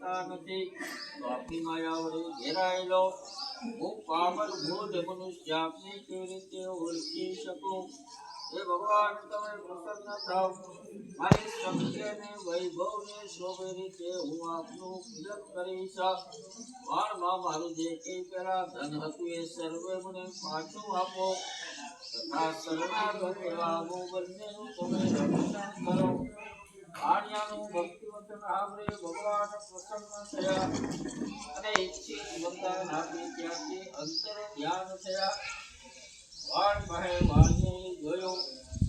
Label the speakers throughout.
Speaker 1: શકતા નથી. તો માયા વડે ઘેરાયેલો. હું પામર ભૂત મનુષ્ય આપને કેવી રીતે ઓળખી શકું? હે ભગવાન, તમે પ્રસન્ન થાવ મારી શક્તિ અને વૈભવને શોભે રીતે હું આપનું પૂજન કરીશ વાણમાં મારું જે કંઈ પેલા ધન હતું એ સર્વે મને પાછું આપો. તથા શરણાગત હું બંનેનું તમે રક્ષણ કરો. આણ્યાનું ભક્તિવચન સાંભળી ભગવાન પ્રસન્ન થયા. અને ઈચ્છિત વરદાન ત્યાંથી અંતર ધ્યાન થયા. વાણ કહે વાણીએ જોયું.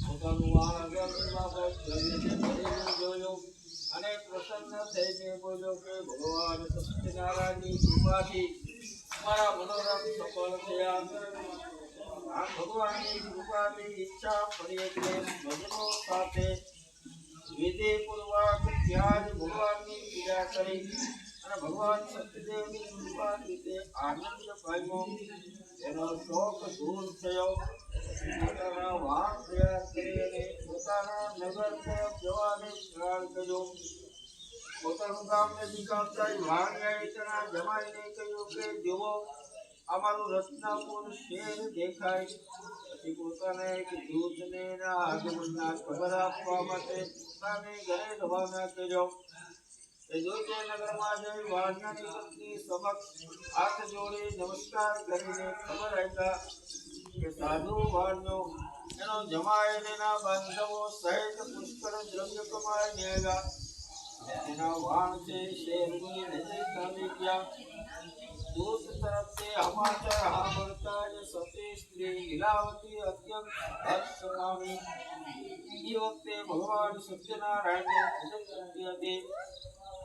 Speaker 1: પોતાનું વાણ ભરેલું જોયું. અને પ્રસન્ન થઈને બોલ્યો કે, ભગવાન સત્યનારાયણની કૃપાથી મારા મનોરથ સફળ થયા. ભગવાનની કૃપાથી ઈચ્છા ફરી એટલે ભજનો સાથે વિધિપૂર્વક ત્યાં જ ભગવાનની પૂજા કરી અને ભગવાન સત્યદેવની કૃપા રીતે આનંદ પામ્યો. એનો શોક દૂર થયો. પોતાના વાહન તૈયાર કરી અને પોતાના નગર તરફ જવાને પ્રયાણ કર્યો પોતાનું ગામ નજીક આવતા તેના જમાઈને કહ્યું કે, જુઓ અમારું રત્નાપુર શેર દેખાય. પછી પોતાને એક એના આગમનના ખબર આપવા માટે પોતાને ઘરે રવાના કર્યો. એ નગરમાં જઈ વાણિયાની પત્ની હાથ જોડી નમસ્કાર કરીને ખબર આપ્યા કે સાધુ વાણિયો એનો જમાય એના બાંધવો સહિત પુષ્કળ દ્રવ્ય કમાઈને આવ્યા એના વાણ છે શેરની નજીક આવી ગયા દૂત તરફથી સમાચાર સાંભળતા જ સતી સ્ત્રી લીલાવતી અત્યંત હર્ષ પામી એ વખતે ભગવાન સત્યનારાયણને પૂજન કરતી હતી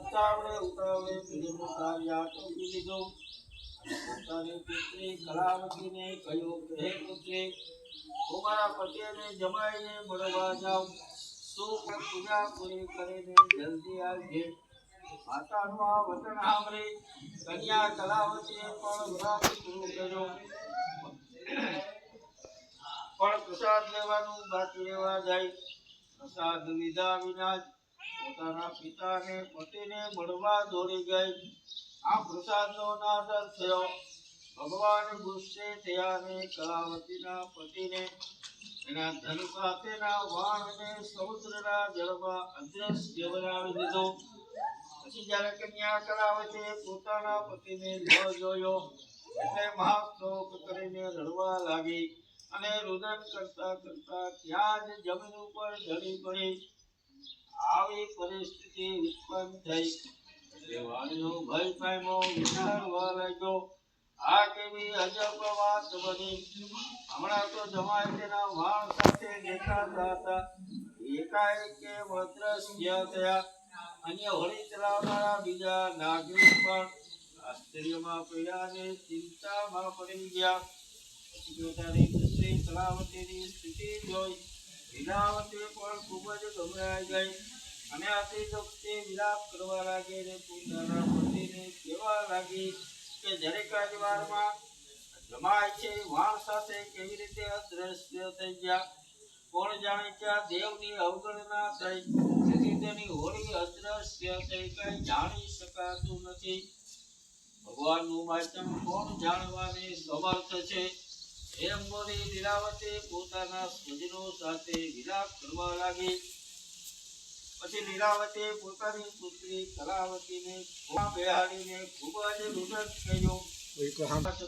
Speaker 1: ઉતાવળે ઉતાવળે પૂજનનું કાર્ય આટોપી લીધું અને પોતાની પુત્રી કલાવતીને કહ્યું કે હે પુત્રી હું મારા પતિને જમાઈને મળવા જાઉં પણ પૂજા પૂરી કરીને જલ્દી આવજે. માતાનું વચન સાંભળી કન્યા કલાવતીએ પણ પ્રસાદ લેવાનું બાકી રહેવા જાય. પ્રસાદ લીધા વિના પોતાના પિતાને પતિને મળવા દોડી ગઈ. આ પ્રસાદનો નાદર થયો. ભગવાન ગુસ્સે થયા અને કલાવતીના પતિને એના ધન સાથેના વાણને સમુદ્રના જળમાં અદ્રશ્ય બનાવી દીધો પછી જ્યારે કન્યા કલાવતે પોતાના પતિને ન જોયો. કરીને રડવા લાગી અને રુદન કરતા કરતા ત્યાં જ જમીન ઉપર ઢળી પડી. આવી પરિસ્થિતિ ઉત્પન્ન થઈ. એટલે વાણીનો ભય પામ્યો, વિચારવા લાગ્યો. આ કેવી અજબ વાત બની. હમણાં તો જમાય તેના વાણ સાથે દેખાતા હતા. થયા. અન્ય હોળી ચલાવનારા બીજા નાગરિક પણ આશ્ચર્યમાં પડ્યા અને ચિંતામાં પડી ગયા. પોતાની પુત્રી સ્થિતિ જોઈ. લીલાવતી પણ ખૂબ ગભરાઈ ગઈ. અને અતિશોક્તિ વિલાપ કરવા લાગી અને પોતાના પતિને કહેવા લાગી. કે દરેક વારમાં જમાય છે વાણ સાથે કેવી રીતે અદ્રશ્ય થઈ ગયા? કોણ જાણે કે આ દેવની અવગણના થઈ? તેથી હોળી અદ્રશ્ય થઈ કઈ જાણી શકાતું નથી. ભગવાનનું વાચન કોણ જાણવાની સમર્થ છે? એમ બોલી લીલાવતી પોતાના સ્વજનો સાથે વિલાપ કરવા લાગી. પછી લીલાવતી પોતાની પુત્રી કલાવતીને બેહાડીને ખૂબ જ રુદન કર્યું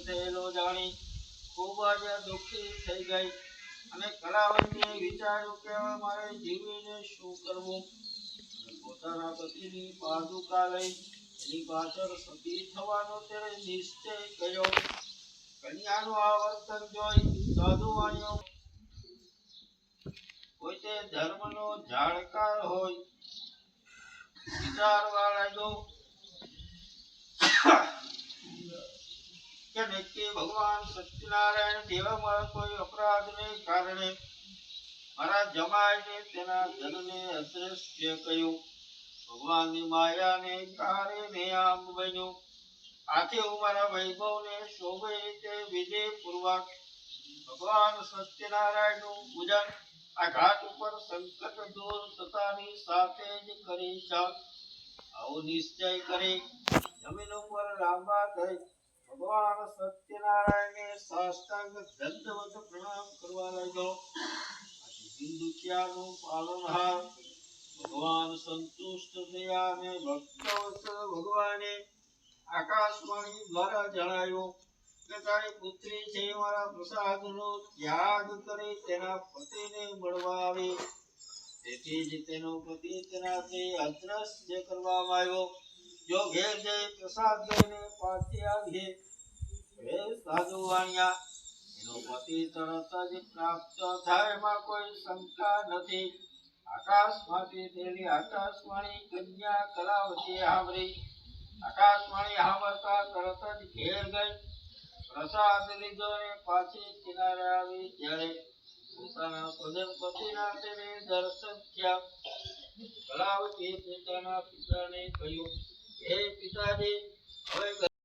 Speaker 1: થયેલો જાણી ખૂબ જ દુઃખી થઈ ગઈ. અને કલાવતીએ વિચાર્યું કે હવે મારે જીવીને શું કરવું? પોતાના પતિની પાદુકા લઈ એની પાછળ સતી થવાનો તેણે નિશ્ચય કર્યો. કન્યાનું આ વર્તન જોઈ સાધુ ધર્મનો જાણકાર ભગવાન સત્યનારાયણ દેવામાં કોઈ અપરાધને કારણે મારા જમાઈને તેના ધનને અદ્રશ્ય કર્યું. ભગવાનની માયાને કારણે આમ બન્યું. આથી હું મારા વૈભવને શોભે રીતે વિધિપૂર્વક ભગવાન સત્યનારાયણનું પૂજન આ ઘાટ ઉપર સંકટ દૂર થતાની સાથે જ કરીશ આવો નિશ્ચય કરી, જમીન ઉપર લાંબા થઈ ભગવાન સત્યનારાયણને સાષ્ટાંગ દંડવત પ્રણામ કરવા લાગ્યો. દિન પાલનહાર ભગવાન સંતુષ્ટ થયા અને ભક્તવત્સલ ભગવાને આકાશવાણી દ્વારા જણાવ્યું. કે તારી પુત્રી છે મારા પ્રસાદનો ત્યાગ કરી તેના પતિને મળવા આવે. તેથી જ તેનો પતિ તેનાથી અદ્રશ્ય કરવામાં આવ્યો. જો ઘેર જઈ પ્રસાદ લઈને પાછી આવીએ હે સાધુ વાણિયા, એનો પતિ તરત જ પ્રાપ્ત થાય એમાં કોઈ શંકા નથી. આકાશમાંથી તેની આકાશવાણી કન્યા કલાવતી સાંભળી આકાશવાણી સાંભળતા તરત જ ઘેર ગઈ. પ્રસાદ લીધો અને પાછી કિનારે આવી જ્યારે પોતાના સ્વજન પતિનાથે દર્શન થયા. કલાવતી પોતાના કહ્યું, હે પિતાજી